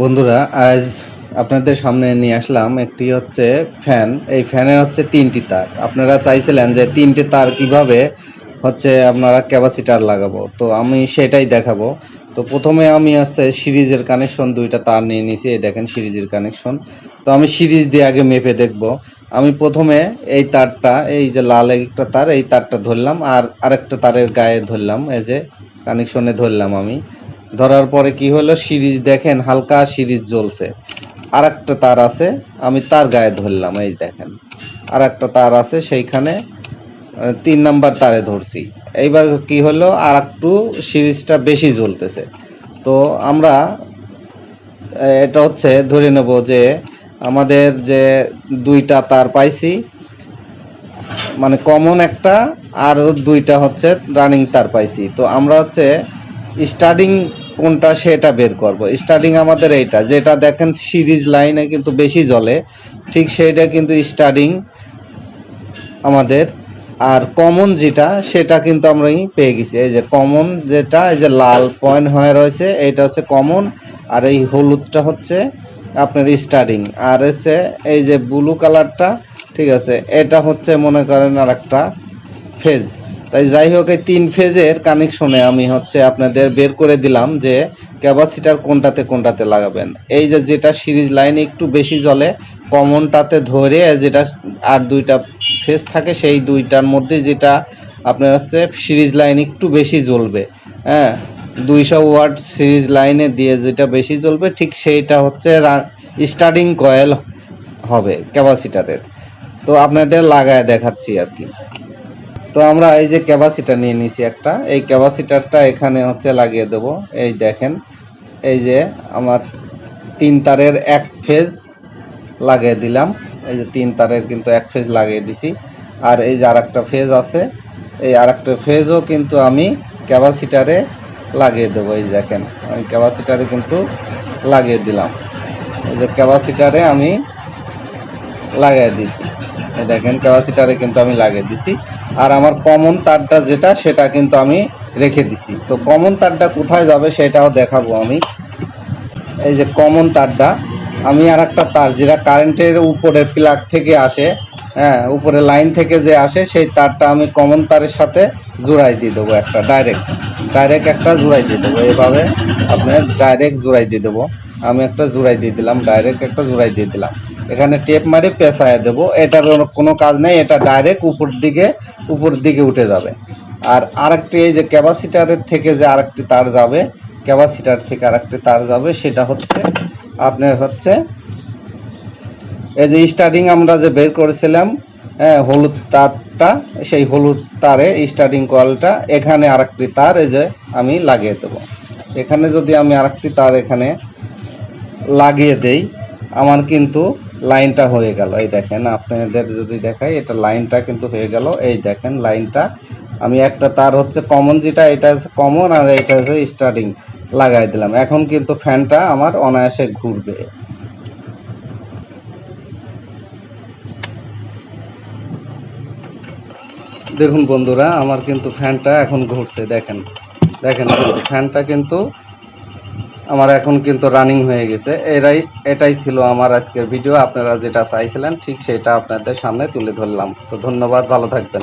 বন্ধুরা, আজ আপনাদের সামনে নিয়ে আসলাম একটি হচ্ছে ফ্যান। এই ফ্যানের হচ্ছে তিনটি তার। আপনারা চাইছিলেন যে তিনটি তার কীভাবে হচ্ছে আপনারা ক্যাপাসিটার লাগাবো। তো আমি সেটাই দেখাবো। তো প্রথমে আমি হচ্ছে সিরিজের কানেকশন দুইটা তার নিয়ে নিয়েছি এই দেখেন সিরিজের কানেকশন। তো আমি সিরিজ দিয়ে আগে মেপে দেখব। আমি প্রথমে এই তারটা, এই যে লাল একটা তার, এই তারটা ধরলাম। আর আরেকটা তারের গায়ে ধরলাম। এই যে কানেকশনে ধরলাম আমি। ধরার পরে কি হলো? সিরিজ দেখেন, হালকা সিরিজ জ্বলছে। আর একটা তার আছে, আমি তার গায়ে ধরলাম, এই দেখেন। আর একটা তার আছে, সেইখানে তিন নাম্বার তারে ধরছি। এইবার কি হলো? আর একটু সিরিজটা বেশি জ্বলতেছে। তো আমরা এটা হচ্ছে, ধরে নেব যে, আমাদের যে দুইটা তার পাইছি মানে কমন একটা, আর দুইটা হচ্ছে রানিং তার পাইছি। তো আমরা হচ্ছে স্টার্টিং কোনটা সেটা বের করব। স্টার্টিং আমাদের এইটা, যেটা দেখেন সিরিজ লাইনে কিন্তু বেশি জ্বলে, ঠিক সেইটা কিন্তু স্টার্টিং আমাদের। আর কমন যেটা, সেটা কিন্তু আমরা পেয়ে গেছি। এই যে কমন যেটা, এই যে লাল পয়েন্ট হয়ে রয়েছে এটা হচ্ছে কমন আর এই হলুদটা হচ্ছে আপনার স্টার্টিং আর হচ্ছে এই যে ব্লু কালারটা ঠিক আছে, এটা হচ্ছে মনে করেন আর একটা ফেজ তাই যাই হোক, এই তিন ফেজের কানেকশনে আমি হচ্ছে আপনাদের বের করে দিলাম যে ক্যাপাসিটার কোনটাতে কোনটাতে লাগাবেন। এই যে যেটা সিরিজ লাইন একটু বেশি জ্বলে কমনটাতে ধরে যেটা আর দুইটা ফেজ থাকে, সেই দুইটার মধ্যে যেটা আপনার হচ্ছে সিরিজ লাইন একটু বেশি জ্বলবে। হ্যাঁ দুইশো ওয়াট সিরিজ লাইনে দিয়ে যেটা বেশি জ্বলবে, ঠিক সেইটা হচ্ছে স্টার্টিং কয়েল হবে ক্যাপাসিটারের তো আপনাদের লাগায় দেখাচ্ছি আর কি। তো আমরা এই যে ক্যাপাসিটার নিয়ে নিছি একটা। এই ক্যাপাসিটারটা এখানে হচ্ছে লাগিয়ে দেব। এই দেখেন, এই যে আমার তিন তারের এক ফেজ লাগিয়ে দিলাম। এই যে তিন তারের কিন্তু এক ফেজ লাগিয়ে দিছি। আর এই যে আরেকটা ফেজ আছে, এই আরেকটা ফেজও কিন্তু আমি ক্যাপাসিটারে লাগিয়ে দেবো। এই দেখেন, আমি ক্যাপাসিটারে কিন্তু লাগিয়ে দিলাম। এই যে ক্যাপাসিটারে আমি লাগিয়ে দিছি। দেখেন, ক্যাপাসিটারে কিন্তু আমি লাগিয়ে দিছি। আর আমার কমন তারটা যেটা, সেটা কিন্তু আমি রেখে দিছি। তো কমন তারটা কোথায় যাবে সেটাও দেখাবো আমি। এই যে কমন তারটা, আমি আর একটা তার, যেটা কারেন্টের উপরে প্লাগ থেকে আসে হ্যাঁ উপরে লাইন থেকে যে আসে, সেই তারটা আমি কমন তারের সাথে জোড়াই দিয়ে দেবো একটা ডাইরেক্ট ডাইরেক্ট একটা জোড়াই দিয়ে দেবো। এভাবে আপনার ডাইরেক্ট জোড়াই দিয়ে দেবো। আমি একটা জোড়াই দিয়ে দিলাম ডাইরেক্ট একটা জোড়াই দিয়ে দিলাম। এখানে টেপ মারে পেঁচায় দেবো। এটার কোনো- কাজ নেই, এটা ডাইরেক্ট উপর দিকে উপর দিকে উঠে যাবে। আর আরেকটি এই যে ক্যাপাসিটারের থেকে যে আরেকটি তার যাবে, ক্যাপাসিটার থেকে আরেকটি তার যাবে, সেটা হচ্ছে আপনার হচ্ছে এই যে স্টার্টিং আমরা যে বের করেছিলাম হ্যাঁ হলুদ তারটা, সেই হলুদ তারে স্টার্টিং কলটা এখানে আরেকটি তার এই যে আমি লাগিয়ে দেবো। এখানে যদি আমি আরেকটি তার এখানে লাগিয়ে দেই, আমার কিন্তু লাইনটা হয়ে গেল। এই দেখেন, আপনাদের যদি দেখাই, এটা লাইনটা কিন্তু হয়ে গেল। এই দেখেন, লাইনটা। আমি একটা তার হচ্ছে কমন যেটা, এটা হচ্ছে কমন আর এটা হচ্ছে স্টার্টিং লাগাই দিলাম। এখন কিন্তু ফ্যানটা আমার অনায়াসে ঘুরবে। দেখুন বন্ধুরা, আমার কিন্তু ফ্যানটা এখন ঘুরছে। দেখেন দেখেন ফ্যানটা কিন্তু আমার এখন কিন্তু রানিং হয়ে গেছে। এরাই, এটাই ছিল আমার আজকের ভিডিও আপনারা যেটা চাইছিলেন, ঠিক সেটা আপনাদের সামনে তুলে ধরলাম। তো ধন্যবাদ, ভালো থাকবেন।